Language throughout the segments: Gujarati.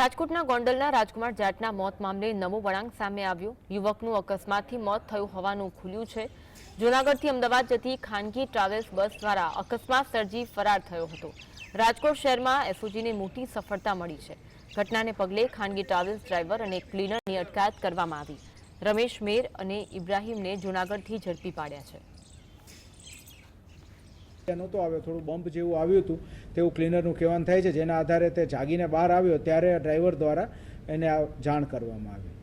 રાજકોટના ગોંડલના રાજકુમાર જાટના મોત મામલે નવો વળાંક સામે આવ્યો. યુવકનું અકસ્માતથી મોત થયું હોવાનું ખુલ્યું છે. જૂનાગઢથી અમદાવાદ જતી ખાનગી ટ્રાવેલ્સ બસ દ્વારા અકસ્માત સર્જી ફરાર થયો હતો. રાજકોટ શહેરમાં એસઓજીને મોટી સફળતા મળી છે. ઘટનાને પગલે ખાનગી ટ્રાવેલ્સ ડ્રાઈવર અને ક્લીનરની અટકાયત કરવામાં આવી. રમેશ મેર અને ઇબ્રાહીમને જૂનાગઢથી ઝડપી પાડ્યા છે. નહોતો આવ્યો. થોડું બમ્પ જેવું આવ્યું હતું તેવું ક્લીનરનું કહેવાનું થાય છે. જેના આધારે તે જાગીને બહાર આવ્યો ત્યારે ડ્રાઈવર દ્વારા એને આ જાણ કરવામાં આવી.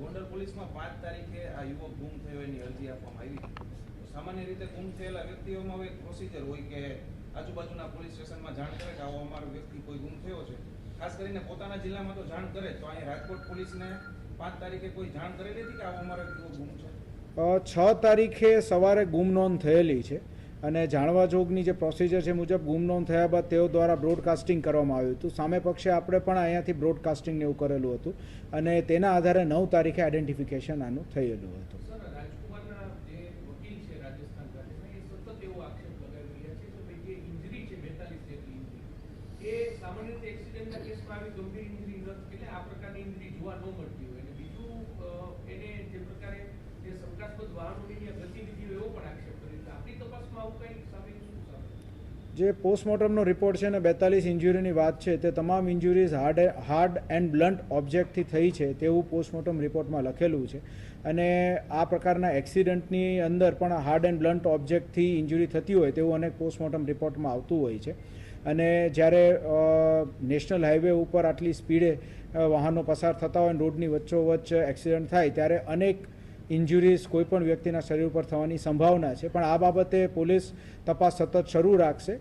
ગોંડલ પોલીસમાં પાંચ તારીખે આ યુવક ગુમ થયો એની અરજી આપવામાં આવી. સામાન્ય રીતે ગુમ થયેલા વ્યક્તિઓમાં હવે એક પ્રોસિજર હોય કે આજુબાજુના પોલીસ સ્ટેશનમાં જાણ કરે કે આવો અમારો વ્યક્તિ કોઈ ગુમ થયો છે. ખાસ કરીને પોતાના જિલ્લામાં તો જાણ કરે તો અહીં રાજકોટ પોલીસને પાંચ તારીખે કોઈ જાણ કરેલી હતી કે આવો અમારો ગુમ છે છ તારીખે સવારે ગુમ નોંધ થયેલી છે. અને જાણવા જોગની જે પ્રોસિજર છે મુજબ ગુમ નોંધ થયા બાદ તેઓ દ્વારા બ્રોડકાસ્ટિંગ કરવામાં આવ્યું હતું. સામે પક્ષે આપણે પણ અહીંયાથી બ્રોડકાસ્ટિંગ એવું કરેલું હતું અને તેના આધારે નવ તારીખે આઈડેન્ટિફિકેશન આનું થયેલું હતું. જોવા ન મળતી હોય. અને બીજું એને જે પ્રકારે જે શંકાસ્પદ વાહનોની ગતિવિધિઓ એવો પણ જે પોસ્ટમોર્ટમનો રિપોર્ટ છે ને બેતાલીસ ઇન્જુરીની વાત છે, તે તમામ injuries hard hard and blunt ઓબ્જેક્ટથી થઈ છે તેવું પોસ્ટમોર્ટમ રિપોર્ટમાં લખેલું છે. અને આ પ્રકારના એક્સિડન્ટની અંદર પણ હાર્ડ એન્ડ બ્લન્ટ ઓબ્જેક્ટથી ઇન્જુરી થતી હોય તેવું અનેક પોસ્ટમોર્ટમ રિપોર્ટમાં આવતું હોય છે. અને જ્યારે નેશનલ હાઈવે ઉપર આટલી સ્પીડે વાહનો પસાર થતા હોય રોડની વચ્ચોવચ્ચ એક્સિડન્ટ થાય, ત્યારે અનેક ઇન્જુરીઝ કોઈ પણ વ્યક્તિના શરીર ઉપર થવાની સંભાવના છે. પણ આ બાબતે પોલીસ તપાસ સતત શરૂ રાખશે.